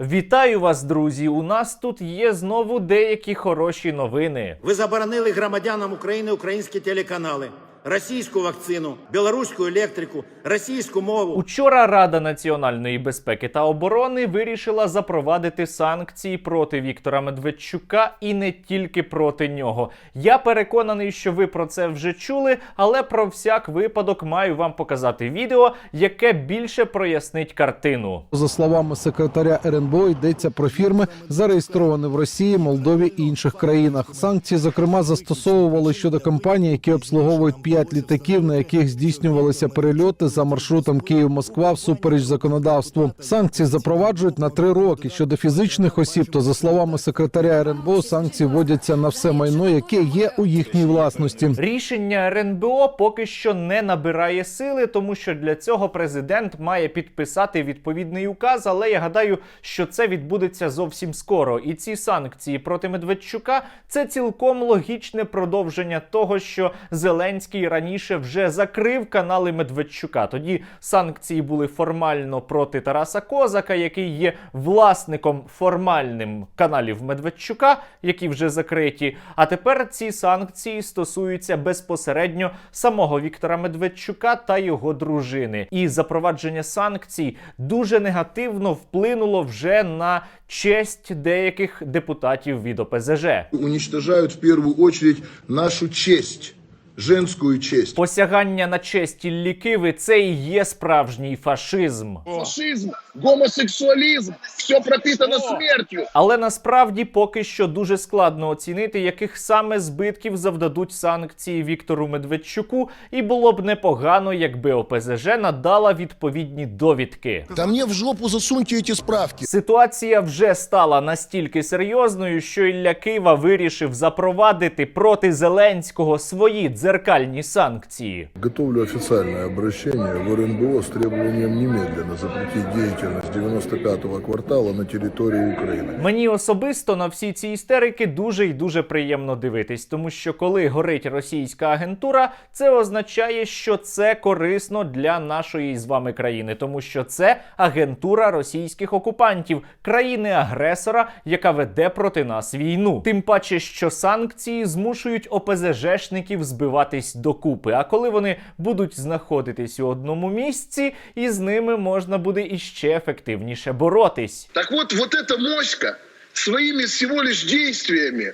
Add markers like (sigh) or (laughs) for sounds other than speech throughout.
Вітаю вас, друзі! У нас тут є знову деякі хороші новини. Ви заборонили громадянам України українські телеканали, російську вакцину, білоруську електрику, російську мову. Учора Рада національної безпеки та оборони вирішила запровадити санкції проти Віктора Медведчука і не тільки проти нього. Я переконаний, що ви про це вже чули, але про всяк випадок маю вам показати відео, яке більше прояснить картину. За словами секретаря РНБО, йдеться про фірми, зареєстровані в Росії, Молдові і інших країнах. Санкції, зокрема, застосовували щодо компаній, які обслуговують п'ять літаків, на яких здійснювалися перельоти за маршрутом Київ-Москва всупереч законодавству. Санкції запроваджують на три роки. Щодо фізичних осіб, то за словами секретаря РНБО, санкції вводяться на все майно, яке є у їхній власності. Рішення РНБО поки що не набирає сили, тому що для цього президент має підписати відповідний указ. Але я гадаю, що це відбудеться зовсім скоро. І ці санкції проти Медведчука це цілком логічне продовження того, що Зеленський раніше вже закрив канали Медведчука. Тоді санкції були формально проти Тараса Козака, який є власником формальним каналів Медведчука, які вже закриті. А тепер ці санкції стосуються безпосередньо самого Віктора Медведчука та його дружини. І запровадження санкцій дуже негативно вплинуло вже на честь деяких депутатів від ОПЗЖ. уничтожают в первую очередь нашу честь, женскую честь. Посягання на честь Іллі Киви – це і є справжній фашизм. фашизм, гомосексуализм, все пропитано смертью. Але насправді поки що дуже складно оцінити, яких саме збитків завдадуть санкції Віктору Медведчуку, і було б непогано, якби ОПЗЖ надала відповідні довідки. Да мне в жопу засуньте эти справки. Ситуація вже стала настільки серйозною, що Ілля Кива вирішив запровадити проти Зеленського свої дзеркальні санкції. Готовлю официальное обращение в РНБО с требованием немедленно запретить деятельность 95-го квартала на территории Украины. Мені особисто на всі ці істерики дуже і дуже приємно дивитись, тому що коли горить російська агентура, це означає, що це корисно для нашої з вами країни, тому що це агентура російських окупантів, країни-агресора, яка веде проти нас війну. Тим паче, що санкції змушують ОПЗЖшників збиватись докупи. А коли вони будуть знаходитись у одному місці, і з ними можна буде іще ефективніше боротись. Так от, вот эта моська своїми всього лиш действиями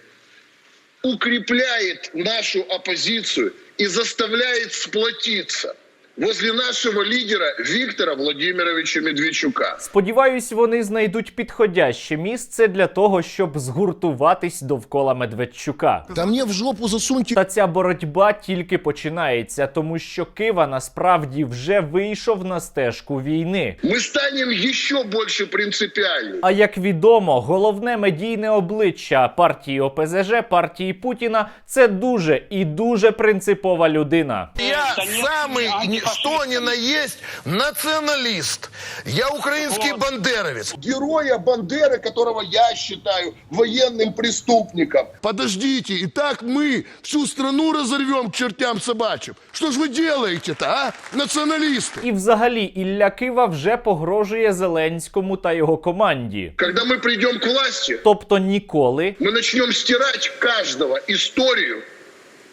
укріпляє нашу опозицію і заставляє сплотиться возле нашего лидера Виктора Владимировича Медведчука. Сподіваюсь, вони знайдуть підходяще місце для того, щоб згуртуватись довкола Медведчука. Да мне в жопу засуньте Та ця боротьба тільки починається, тому що Кива насправді вже вийшов на стежку війни. Мы станем еще больше принципиальны. А як відомо, головне медійне обличчя партії ОПЗЖ, партії Путіна це дуже і дуже принципова людина. Я самый ни- что ни на есть националист. Я украинский бандеровец. Героя Бандеры, которого я считаю военным преступником. Подождите, и так мы всю страну разорвем к чертям собачьим. Что ж вы делаете-то, а, националисты? І взагалі Ілля Кива вже погрожує Зеленському та його команді. Когда мы придем к власти, Тобто ніколи мы начнем стирать каждого историю,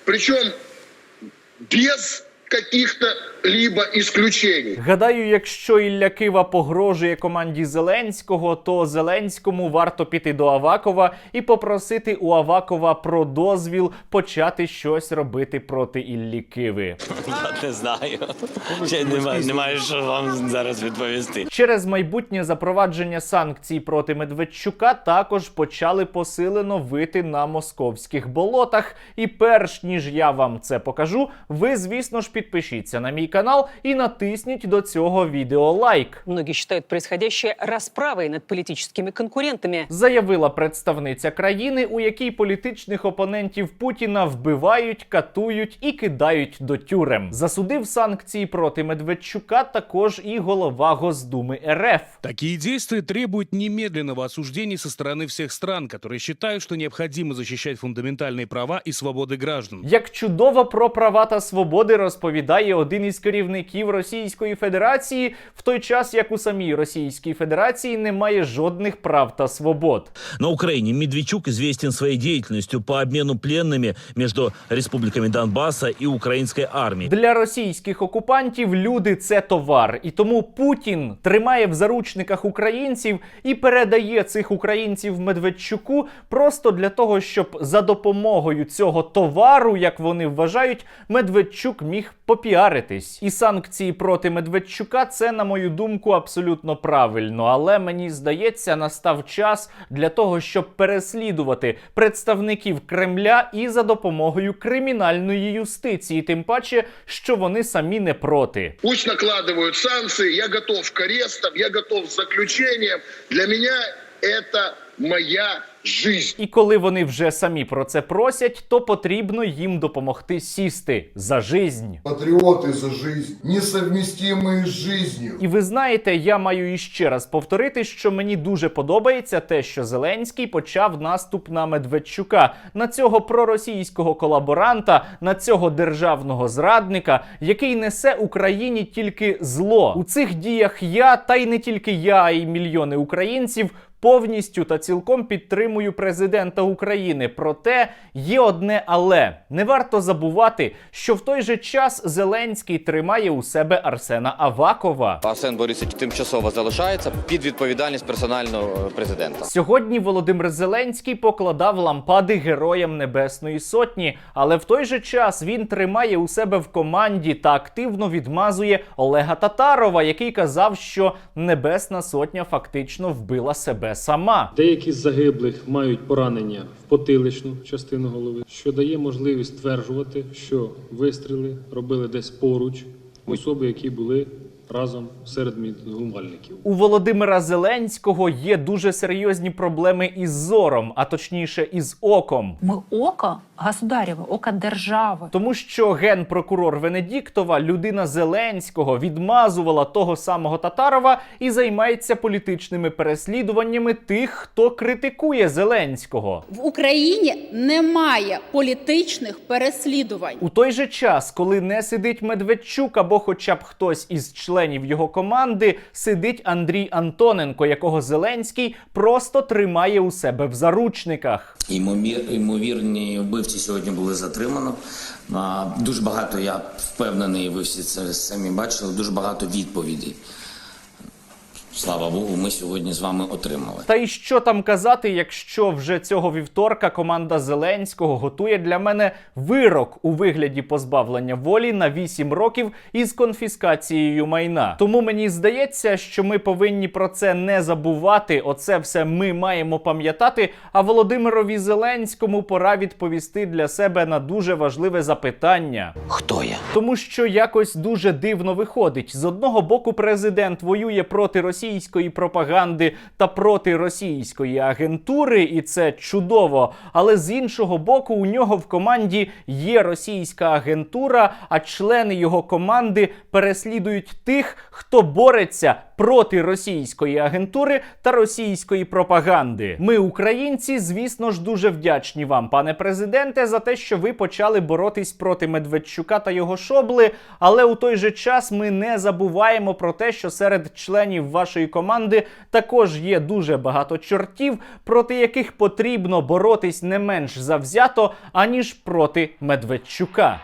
причем без каких-то либо исключений. Гадаю, якщо Ілля Кива погрожує команді Зеленського, то Зеленському варто піти до Авакова і попросити у Авакова про дозвіл почати щось робити проти Іллі Киви. (laughs) Не знаю. Ще немає, немає що вам зараз відповісти. Через майбутнє запровадження санкцій проти Медведчука також почали посилено вити на московських болотах. І перш ніж я вам це покажу, ви, звісно ж, підпишіться на мій канал і натисніть до цього відео лайк. Многие считают происходящее расправой над политическими конкурентами. заявила представниця країни, у якій політичних опонентів Путіна вбивають, катують і кидають до тюрем. Засудив санкції проти Медведчука також і голова Госдуми РФ. Такие действия требуют немедленного осуждения со стороны всех стран, которые считают, что необходимо защищать фундаментальные права и свободы граждан. Як чудово про права та свободи розповідає один із керівників Російської Федерації, в той час як у самій Російській Федерації немає жодних прав та свобод. На Украине Медведчук известен своей деятельностью по обмену пленными между республиками Донбасса и украинской армией. Для російських окупантів люди це товар, і тому Путін тримає в заручниках українців і передає цих українців Медведчуку просто для того, щоб за допомогою цього товару, як вони вважають, Медведчук міг попіаритись. І санкції проти Медведчука це, на мою думку, абсолютно правильно. Але мені здається, настав час для того, щоб переслідувати представників Кремля і за допомогою кримінальної юстиції, тим паче, що вони самі не проти. Пусть накладывают санкции, я готов к арестам, я готов с заключением. Для меня это моя жизнь. І коли вони вже самі про це просять, то потрібно їм допомогти сісти за жизнь. Патриоты за жизнь, несовместимые с жизнью. І ви знаєте, я маю іще раз повторити, що мені дуже подобається те, що Зеленський почав наступ на Медведчука, на цього проросійського колаборанта, на цього державного зрадника, який несе Україні тільки зло. У цих діях я, та й не тільки я, а й мільйони українців. Повністю та цілком підтримую президента України. Проте є одне але не варто забувати, що в той же час Зеленський тримає у себе Арсена Авакова. Арсен Борисович тимчасово залишається під відповідальність персонального президента. Сьогодні Володимир Зеленський покладав лампади героям Небесної Сотні, але в той же час він тримає у себе в команді та активно відмазує Олега Татарова, який казав, що Небесна Сотня фактично вбила себе сама. Деякі з загиблих мають поранення в потиличну частину голови, що дає можливість стверджувати, що вистріли робили десь поруч особи, які були разом серед мінгумальників. У Володимира Зеленського є дуже серйозні проблеми із зором, а точніше із оком. Мы око государево, око держави. Тому що генпрокурор Венедіктова, людина Зеленського, відмазувала того самого Татарова і займається політичними переслідуваннями тих, хто критикує Зеленського. В Україні немає політичних переслідувань. У той же час, коли не сидить Медведчук або хоча б хтось із членів його команди, сидить Андрій Антоненко, якого Зеленський просто тримає у себе в заручниках. Ймовірні вбивці сьогодні були затримано. Дуже багато, я впевнений, ви всі це самі бачили, дуже багато відповідей. Слава Богу, ми сьогодні з вами отримали. Та й що там казати, якщо вже цього вівторка команда Зеленського готує для мене вирок у вигляді позбавлення волі на 8 років із конфіскацією майна. Тому мені здається, що ми повинні про це не забувати. Оце все ми маємо пам'ятати. А Володимирові Зеленському пора відповісти для себе на дуже важливе запитання. Хто я? Тому що якось дуже дивно виходить. З одного боку, президент воює проти російської пропаганди та проти російської агентури, і це чудово. Але з іншого боку, у нього в команді є російська агентура, а члени його команди переслідують тих, хто бореться проти російської агентури та російської пропаганди. Ми, українці, звісно ж, дуже вдячні вам, пане президенте, за те, що ви почали боротись проти Медведчука та його шобли. Але у той же час ми не забуваємо про те, що серед членів вашої команди також є дуже багато чортів, проти яких потрібно боротись не менш завзято, аніж проти Медведчука.